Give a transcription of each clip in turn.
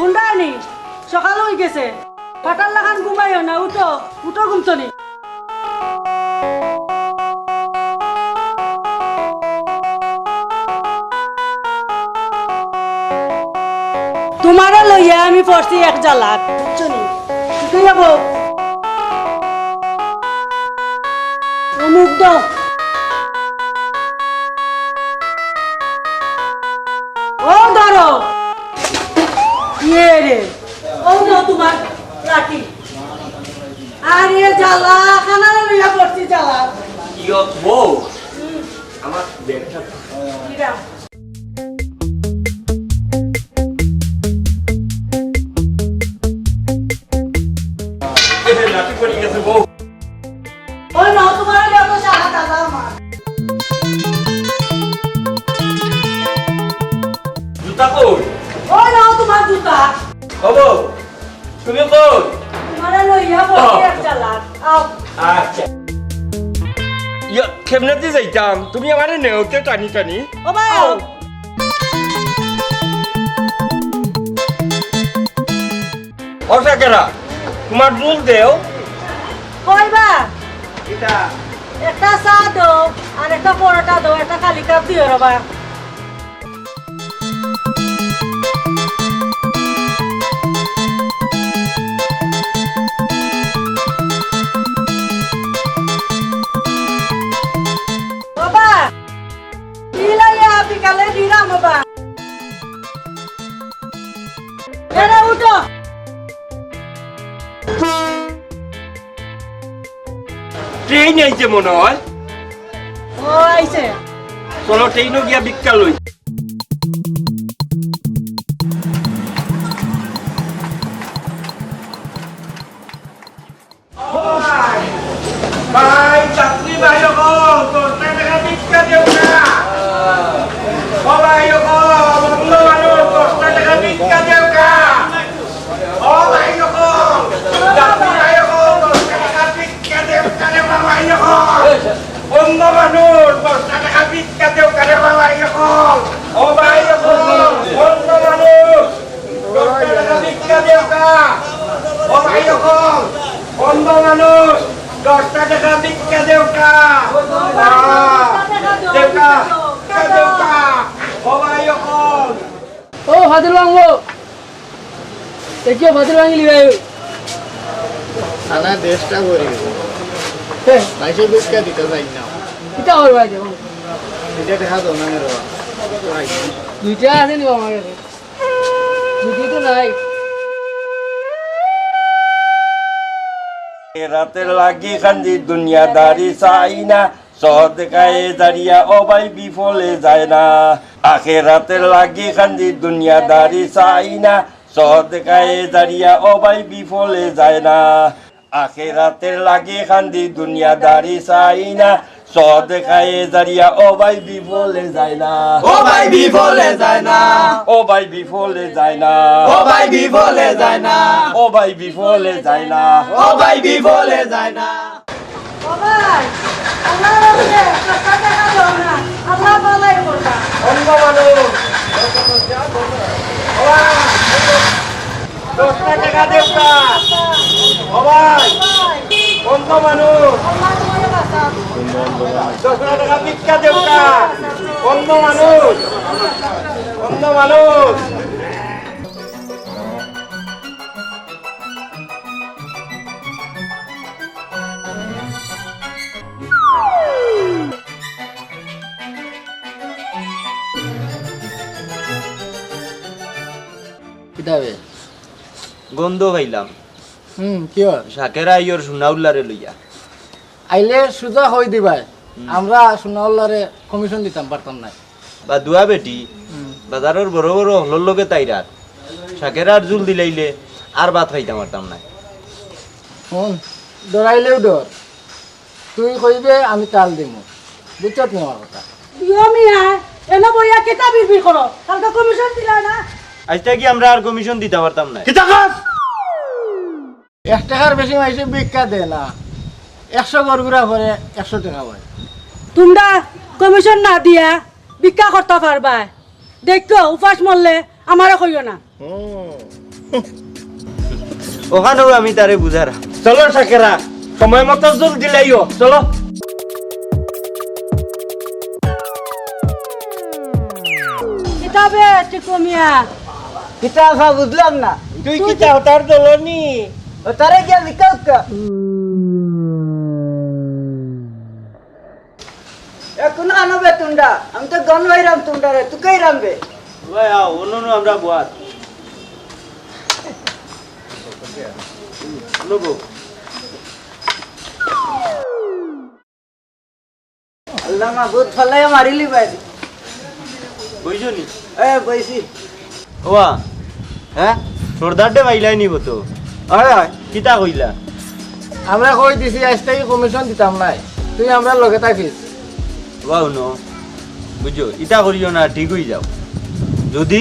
হুন্ডানি সকাল হয়ে গেছে। ফাটার লাগান ঘুমাইও না, উঠো উঠো ঘুমতনি। তোমারে লইয়া আমি পড়ছি এক জালাত। বুঝছনি তুই যাব। দাও ও ধরো। ইয়ে রে। ও তোমার লাঠি। আরে জ্বালা খানা লইয়া পড়ছি জ্বালা। আমার ব্যাগটা যাইতাম তুমি আমার নেওতে টানি টানি ও ভাই আও। অসা কেরা তোমার রুল দেও কইবা এটা একটা চা দাও আর একটা পরোটা দাও একটা খালি কাপ দিও রবা ট্রেন আইছে মনে হয়। ও আইছে। চলো ট্রেনও গিয়া বিক্কা লই। হ্যাঁ দিতে যাই না। কিটা ওর ভাই দেখো। এটা দেখা তো না মেরো। দুইটা আছে নি আমার কাছে দুটি তো নাই। রাতের লাগি খান্দি দুনিয়াদারি চাই না। সহদ গায়ে দাঁড়িয়া ও ভাই বিফলে যায় না। আখে রাতের লাগি খান্দি দুনিয়াদারি চাই না। সহদ গায়ে দাঁড়িয়া ও ভাই বিফলে যায় না। আখে রাতের লাগি খান্দি দুনিয়াদারি চাই না। সহদ গায়ে দাঁড়িয়া ও ভাই বিফলে যায় না। ও ভাই বিফলে যায় না। ও ভাই বিফলে যায় না। ও ভাই বিফলে যায় না। ও ভাই বিফলে যায় না। ও ভাই বিফলে যায় না। বাবা আল্লাহ রাখে টাকা টাকা দাও না। আল্লাহ বালাই করবা। অন্য মানুষ। দশটা টাকা দেবতা সবাই। অন্য মানুষ দশটা টাকা ভিক্ষা দেবতা অন্য মানুষ অন্য মানুষ কিতাবে গন্ধ পাইলাম হুম কি হয় শাকেরা ইয়র সুনাউল্লারে লইয়া। আইলে সুজা হই দিবাই। আমরা সোনাউল্লারে কমিশন দিতাম পারতাম না বা দুয়া বেটি বাজারের বড় বড় হলর লগে তাইরাত শাকেরার জুল দিলাইলে আর ভাত খাইতে পারতাম না শুন ডরাইলেও ডর তুই কইবে আমি তাল দিম। বুঝছত নি আমার কথা? ইয়ো মিয়া এনে বইয়া কেটা বিড়বিড় করো কালকে কমিশন দিলা না? আজটা কি আমরা আর কমিশন দিতে পারতাম না? এক টাকার বেশি মাইসে ভিক্ষা দে না। একশো গরগুড়া ভরে একশো টাকা পায় তোমরা কমিশন না দিয়া ভিক্ষা করতে পারবা। দেখো উপাস মরলে আমারও কইও না। ওখানেও আমি তারে বুঝারা চলো সাকেরা সময় মতো জল দিলাইও চলো। কিতাবে টিকো মিয়া। কিতা আফা বুঝলাম না? তুই কি চাও তার দলনি ও তারে গিয়া বিকাশ কা। এখন আনবে তুন্ডা আমি তো গন ভাইরাম তুন্ডা রে তুই রামবে ভাই আও অন্য আমরা বুয়াত লোবো আল্লাহ মাহবুদ ফলাই মারিলি ভাই বুঝছ নি এ বইছি ওয়া হ্যাঁ? সর্দারটে বাইলাই নিব তো। হয় কিতা কইলা? আমরা কই দিছি আজ থেকে কমিশন দিতাম নাই। তুই আমরা লগে থাকিস। ওয়াও ন। বুঝছ ইটা করিও না ঠিক হয়ে যাও। যদি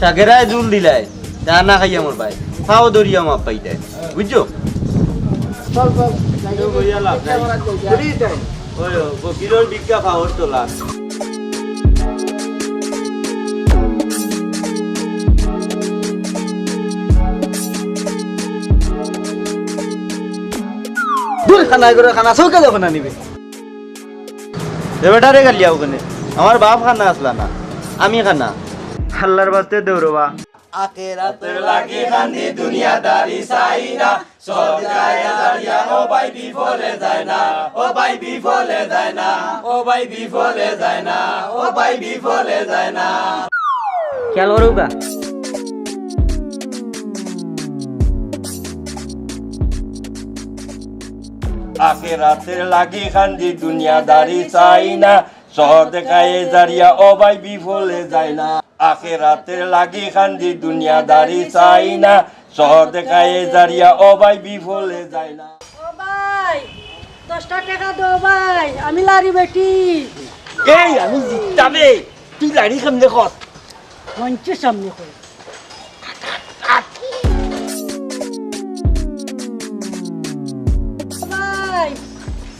সাকেরায় জুল দিলাই তা না খাই আমার ভাই। খাও দরিয়া মাপ পাই দেয় বুঝছ? চল চল। কইয়া লাভ নাই। বিজ্ঞা খাওয়ার তো লাভ খানা করে খানা চৌকে যখন আনিবে। এবারে গালিয়া ওখানে আমার বাপ খানা আসলা না আমি খানা। আল্লাহর বাস্তে দৌড়বা। আখেরাতের লাগি খান্দি দুনিয়াদারি চাই না। সরকারে দাঁড়িয়া ও ভাই বিফলে যায় না ও ভাই বিফলে যায় না ও ভাই বিফলে যায় না ও ভাই বিফলে যায় না। খেয়াল করুকা আখেরাতের লাগি খান্দি দুনিয়াদারি চাই না। শহর দেখায় দাঁড়িয়া ও ভাই বিফলে যায় না। আখেরাতের লাগি খান্দি দুনিয়াদারি চাই না। শহর দেখায় দাঁড়িয়া ও ভাই বিফলে যায় না। ও ভাই দশটা টাকা দো ভাই আমি লারি বেটি। এই আমি জিতাবে তুই লাড়ি কেমনে কর। মঞ্চের সামনে করে।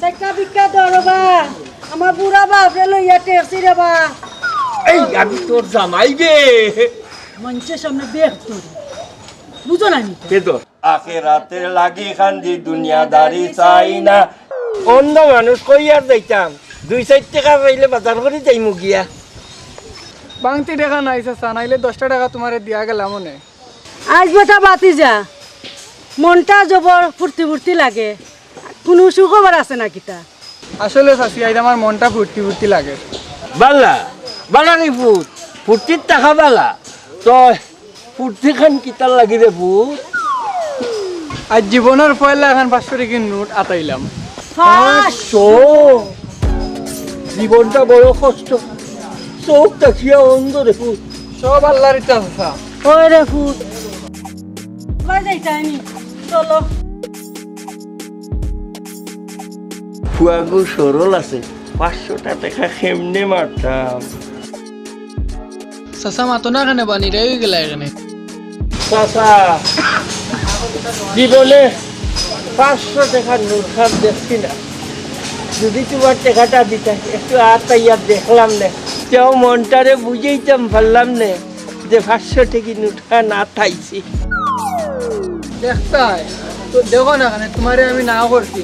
চারটা বিক্কা দরবা আমার বুড়া বাপরে লইয়া টেরছি রে বা। এই আমি তোর জামাই গে। মঞ্চের সামনে বের তোর। বুঝো না নি বেদর আখেরাতের লাগি খান্দি দুনিয়াদারি চাই না। অন্য মানুষ কই আর যাইতাম? দুই চার টাকা পাইলে বাজার করে যাইমু গিয়া। বাংতি টাকা নাই চাচা নাইলে দশটা টাকা তোমারে দিয়া গেলাম মনে আজ বেটা বাতি যা। মনটা জবর ফুর্তি ফুর্তি লাগে। কোনো সুখবর আছে না কিতা আসলে চাচি আইজ আমার মনটা ফুর্তি ফুর্তি লাগে। বালা বালা রে ফুট ফুর্তির টাকা বালা। তো ফুর্তি খান কিতার লাগি রে ফুট আজ জীবনের পয়লা এখন পাঁচশো টাকির নোট আতাইলাম। পাঁচশো! জীবনটা বড় কষ্ট। চোখ দেখিয়া অন্ধ রে ফুট সব আল্লাহর ইচ্ছা ওই রে ফুট যাইতাইনি চলো। ফুয়াগু সরল আছে। পাঁচশোটা টাকা কেমনে মারতাম? চাচা মাতো না কেনে বানি রে গেলা এখানে চাচা জীবনে পাঁচশো টাকার নোট খান দেখছি না যদি তোমার টাকাটা দিতাম একটু আতাইয়া দেখলাম না? তেও মনটারে বুঝেইতাম পারলাম না? যে পাঁচশো টাকি নোট খান আতাইছি দেখতাই তো দেখো না কেন তোমারে আমি না করছি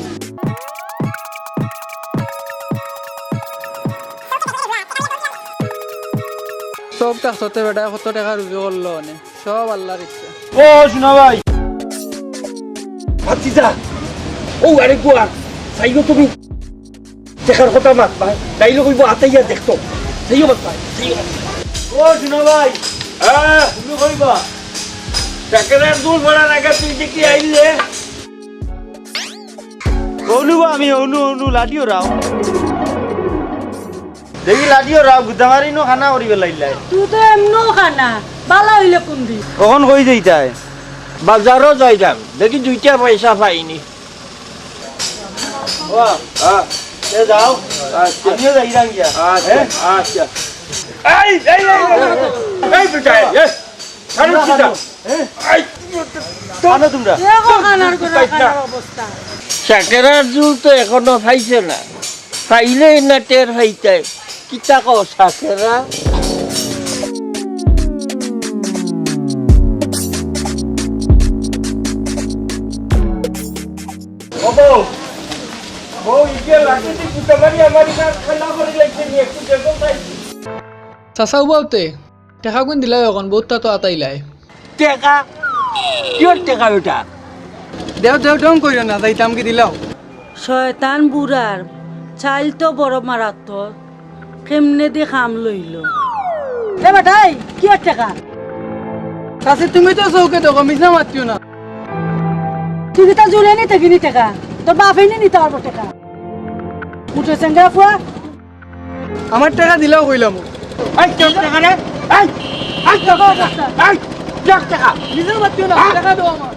সব টাকতে বেটা কত টাকা রুজু করল মানে সব আল্লাহর ইচ্ছা। ও শোনা ভাই। ভাতিজা ও আরে গোয়ার সাইগো তুমি। দেখার কথা মাত ভাই তাইলে কইব আতাইয়া দেখতো। সাইও মাত ভাই ও শোনা ভাই। হ্যাঁ। তুমি কইবা চাকরের দূর ভরা লাগা তুই দেখি আইলে অনু আমি অনু অনু লাডিও রাও। দেখি লাডিও রাও গুদামারি নো খানা করিবে লাইলাই তুই তো এমনও খানা বালা হইলে কোন দিন কখন কই যাইতাই বাজারও যাইতাম দেখি দুইটা পয়সা পাইনি ওয়া হ্যাঁ যাও আমিও যাইরাম গিয়া আচ্ছা আচ্ছা এই এই এই এই বেটা এই ছাড়ো সিধা এই আনো তোমরা দেখো খানার করে খানার অবস্থা চাকেরার জুল তো এখনও পাইছে না পাইলেই না টের পাইতাই কিতা কও সাকেরা ওবো ও ইগে লাগতে কুতামারি আমারি কাজ খানা করে লাগতে নিয়ে একটু দেখো তাই। চাচা উবাউতে টেকা কোন দিলাই এখন বহুতটা তো আতাইলাই টেকা? কিয় টেকা ওটা দেও দেও ডং কইরা না যাইতাম কি দিলাও। শয়তান বুড়ার চাইল তো বড় মারাত্মক কেমনে খাম লইল। এ বেটাই কি টাকা চাচি তুমি তো চৌকে দেখো মিছা মাতিও না। তুই তা জুলে নিতে কিনি টাকা তোর বাপে নি নিতে পারব টাকা। উঠে চেঙ্গা ফুয়া। আমার টাকা দিলাও কইলাম। আই কেউ টাকা রে আই আই টাকা। আই টাকা। মিছা মাতিও না টাকা দাও আমার।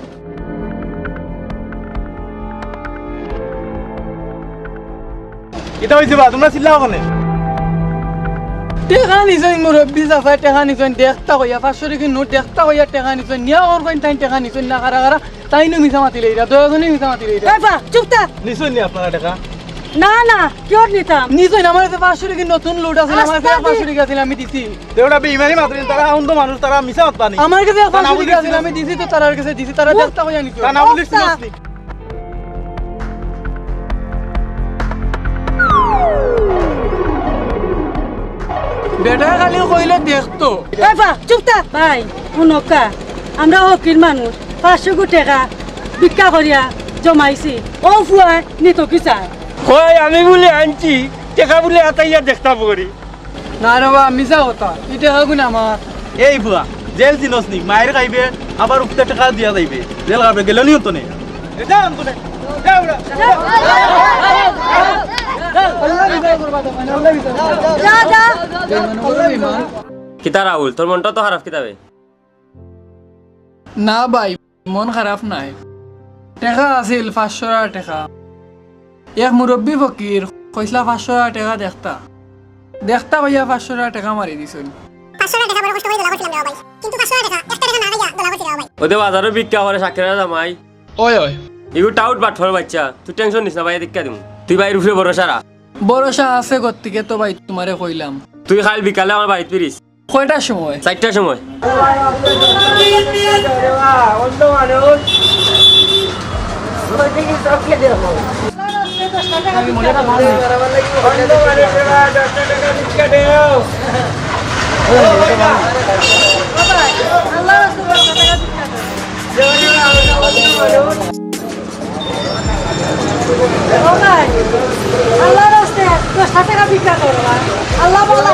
এটা হইছে বা? তোমরা চিল্লাও কেন? টেকা নিছেন মুরব্বী চাচাই টেকা নিছেন দেখতা কইয়া পাঁচশো টাকা নোট দেখতা কইয়া টেকা নিছেন নিয়া ওর কইন তাই টেকা নিছেন না কারা কারা তাই নো মিছা মাতিলে এরা দয়াজনে মিছা মাতিলে এরা এই বা চুপ থাক নিশ্চয় নি আপনারা টাকা না না কিয় নিতাম নিছেন আমার কাছে পাঁচশো টাকা নতুন লোড আছে আমার কাছে। পাঁচশো টাকা ছিল আমি দিছি দেউটা বেইমানি মাত্রেন তারা অন্ধ মানুষ তারা মিছা মাত পানি আমার কাছে পাঁচশো টাকা ছিল। আমি দিছি তো তারার কাছে দিছি তারা দেখতা কইয়া না বেটা খালি কইলে দেখতো এই বা চুপ থাক ভাই শুনকা আমরা হকির মানুষ পাঁচশো গো টাকা ভিক্ষা করিয়া জমাইছি ও ফুয়াই নিত কি চায় কই আমি বলে আনছি টাকা বলে আতাইয়া দেখতাম করি না রে বা মিছা কথা এটা হাগুন আমার এই বুয়া জেল চিনস নি মায়ের খাইবে আবার উঠতে টাকা দিয়া যাইবে জেল খাবে গেলে নিও তো নে যাও কিতা রাহুল তোর মনটা তো খারাপ কিতাবে না ভাই মন খারাপ নাই। টেকা আছিল পাঁচশো টাকা। এক মুরব্বী ফকির কইসলা পাঁচশো টাকা দেখতা। দেখতা ভাইয়া পাঁচশো টাকা মারি দিছিল। ওদের বাজারও করে সাক্ষীরা জামাই ওই ওই এগুলো টাউট বাটফর বাচ্চা তুই টেনশন নিস না ভাই। দীক্ষা দিম। তুই ভাই রুফে ভরসা রাখ। ভরসা আছে গতিকে তো ভাই তোমারে কইলাম। তুই খাল বিকালে আমার বাড়িতে ফিরিস। কয়টার সময়? চারটার সময়। আল্লাহ আল্লাহ রাস্তায় দশটা টাকা ভিক্ষা করবা আল্লাহ বলা।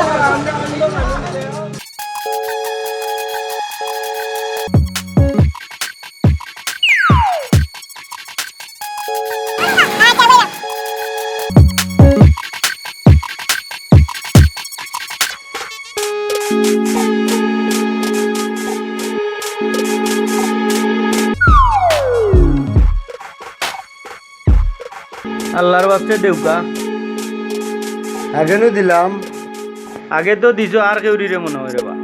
আল্লাহর বাপকে দেউকা আগেও দিলাম। আগে তো দিছো আর কেউ রে মনে হয় রে বা।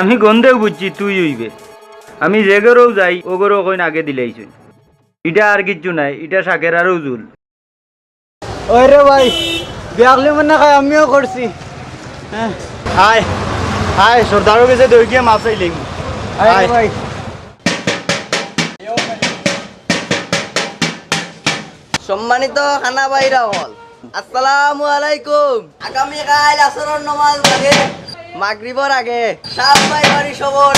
আমি গন্ধেও বুঝছি তুই হইবে। আমি যে গরও যাই ও গরও কইন আগে দিলেইছ এটা আর কিচ্ছু নাই এটা শাকের আরও জুল। ওই রে ভাই বিয়াকলে মনে খাই আমিও করছি। হ্যাঁ। হাই হাই সর্দারও গেছে দই গিয়ে মাছ আইলেই। আয়। ভাই। সম্মানিত খানা বাইরা হল। আসসালামু আলাইকুম। আগামীকাল আসরের নমাজ আগে মাগরিবর আগে সাপ ভাই বাড়ি সবর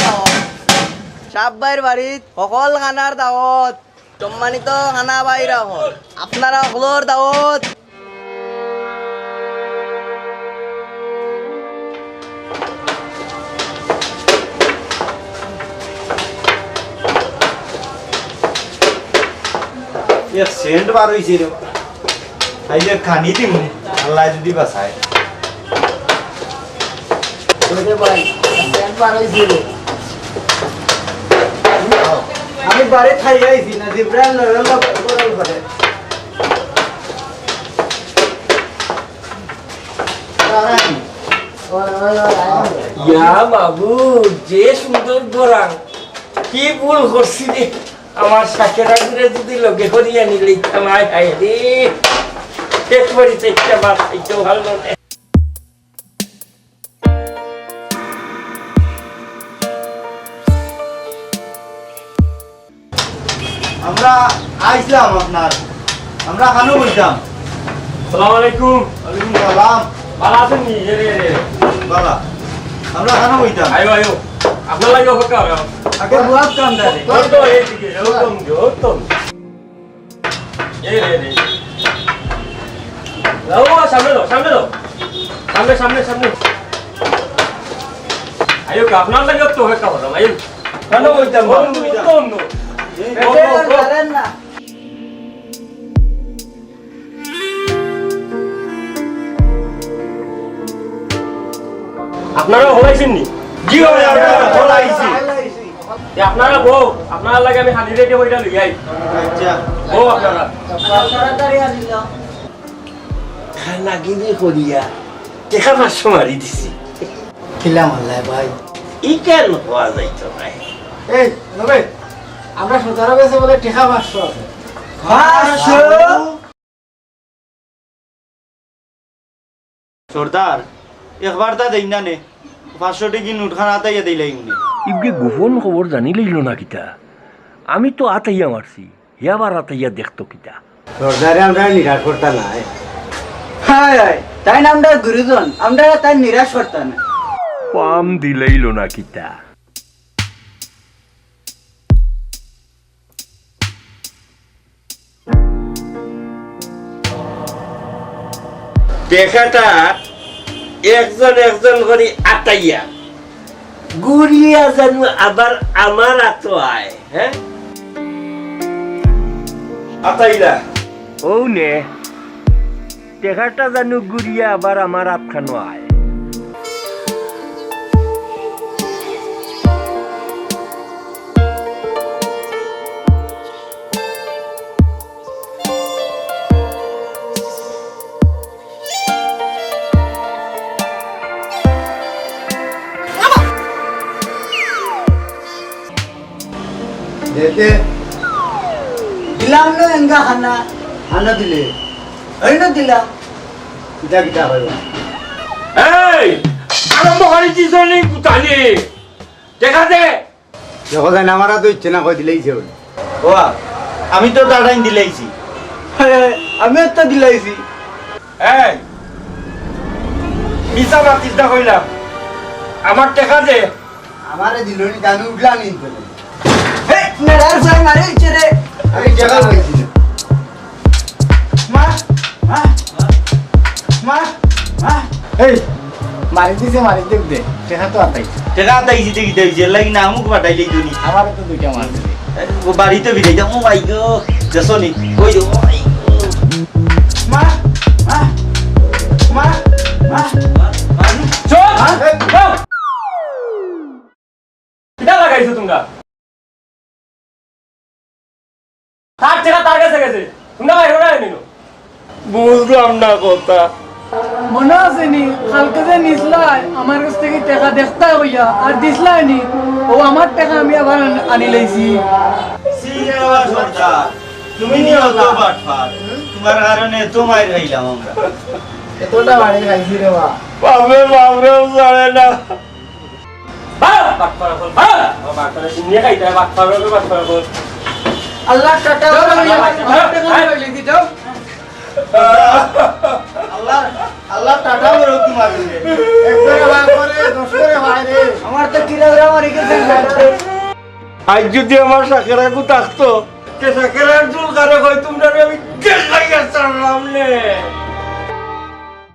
সাপ ভাইয়ের বাড়িত সকল খানার দাওয়াত। সম্মানিত খানা বাইরা হল। আপনারা সকলের দাওয়াত। এক সেন্ট বার হইছে রে। আই যে খানি দিমু আল্লাহ যদি বাসায় আমি বাড়ি খাই আইছি না জিব্রাইল নরম করল করে ইয়া বাবু যে সুন্দর গোরাং। কি ভুল করছি রে। আমার সাকেরা ঘুরে যদি লগে করিয়া নিলে আমায় হায় রে। শেষ করি চেষ্টা বাদ ভালো না। আমরা আইসলাম আপনার। আমরা খানো বলতাম সালাম আলাইকুম। ওয়ালাইকুম সালাম। ভালো আছেন নি? এ রে রে বালা আমরা খানো বলতাম আয়ো আয়ো। আপনার লাগে অপেক্ষা হবে। আগে বুয়াত কাম দারে ওই তো এইদিকে ওতম ওতম এই রে রে। লাও সামনে দাও সামনে দাও সামনে সামনে সামনে। আয়ো আপনার লাগে তো অপেক্ষা হবে আয়ো খানো বলতাম ওতম বউ আপনারা লাগে আমি লই আই। আচ্ছা। বউ আপনারা। তাড়াতাড়ি আনিল খানা কিনে করিয়া। টেকা পাঁচশো মারি দিছি? খিলাম আল্লাহ ভাই। ই কেন হওয়া যাইতো ভাই? এই নবে আমরা সতেরো বেছে বলে টেকা পাঁচশো আছে। সর্দার একবার তা দেই না নে। পাঁচশো টিকি নোট খান আতাইয়া দিলাই উনি। ইবগে গোপন খবর জানি লইল না কিতা? আমি তো আতাইয়া মারছি ইয়াবার আতাইয়া দেখতো কিতা? সর্দারে আমরা নিরাশ করতে নাই। হায় হায় তাই না আমরা গুরুজন আমরা তাই নিরাশ করতাম না পাম দিলাইল না কিতা? দেখাটা একজন একজন করে আতাইয়া। গুড়িয়া জানু আবার আমার আত আয় হ্যাঁ? আতাইলা। ও নে টেকাটা জানু গুড়িয়া আবার আমার আতখানো আয়। যেতে দিলাম না এঙ্গা খানা আনা দিলে কিতা কিতা হইব এই আরম্ভ করেছি জনি গুতানি দেখা দে দেখো যায় না আমারা তো ইচ্ছে না কই দিলেই সে বলে ওয়া আমি তো টাটাইন দিলাইছি আমি তো দিলাইছি এই মিশা মাতিসটা কইলাম আমার টেকা দে আমারে দিল নি জানু উঠলা নি বলে হেই মারে রে। আমি টাকা বলছি মা মা মা মা। এই। মারি দিছে মারি দেব দে। টেকা তো আতাই। টেকা আতাইছি দেখি দেখি লাগি না আমুক দুনি আমার তো দুইটা মার দিলে বাড়িতে বিদাই যাও ও মাই গো দেশনি কই ও মাই টেকা তার কাছে গেছে। তোমরা বাইরে না নিনো বুঝলাম না কথা। মনে আছে নি? কালকে যে নিসলাই আমার কাছ থেকে টাকা দেখতা হইয়া আর দিসলাই নি? ও আমার টাকা আমি আবার আনি লাইছি। তুমি নিও তো বাটফার তোমার কারণে তো মাইর খাইলাম আমরা। এতটা মারি খাইছি রে মা। বাপরে বাপরেও জানে না। বা বাটপাড়া কর বা বাটপাড়া নিয়ে খাইতে বাটপাড়া কর বাটপাড়া কর আল্লাহ টাটা আল্লাহ আল্লাহ টাটা বলো তোমার আমার তো কিলোগ্রাম আর আজ যদি আমার সাকেরাকু থাকতো সাকেরার চুল কারে কই তোমরা আমি কে খাইয়া ছাড়লাম নে।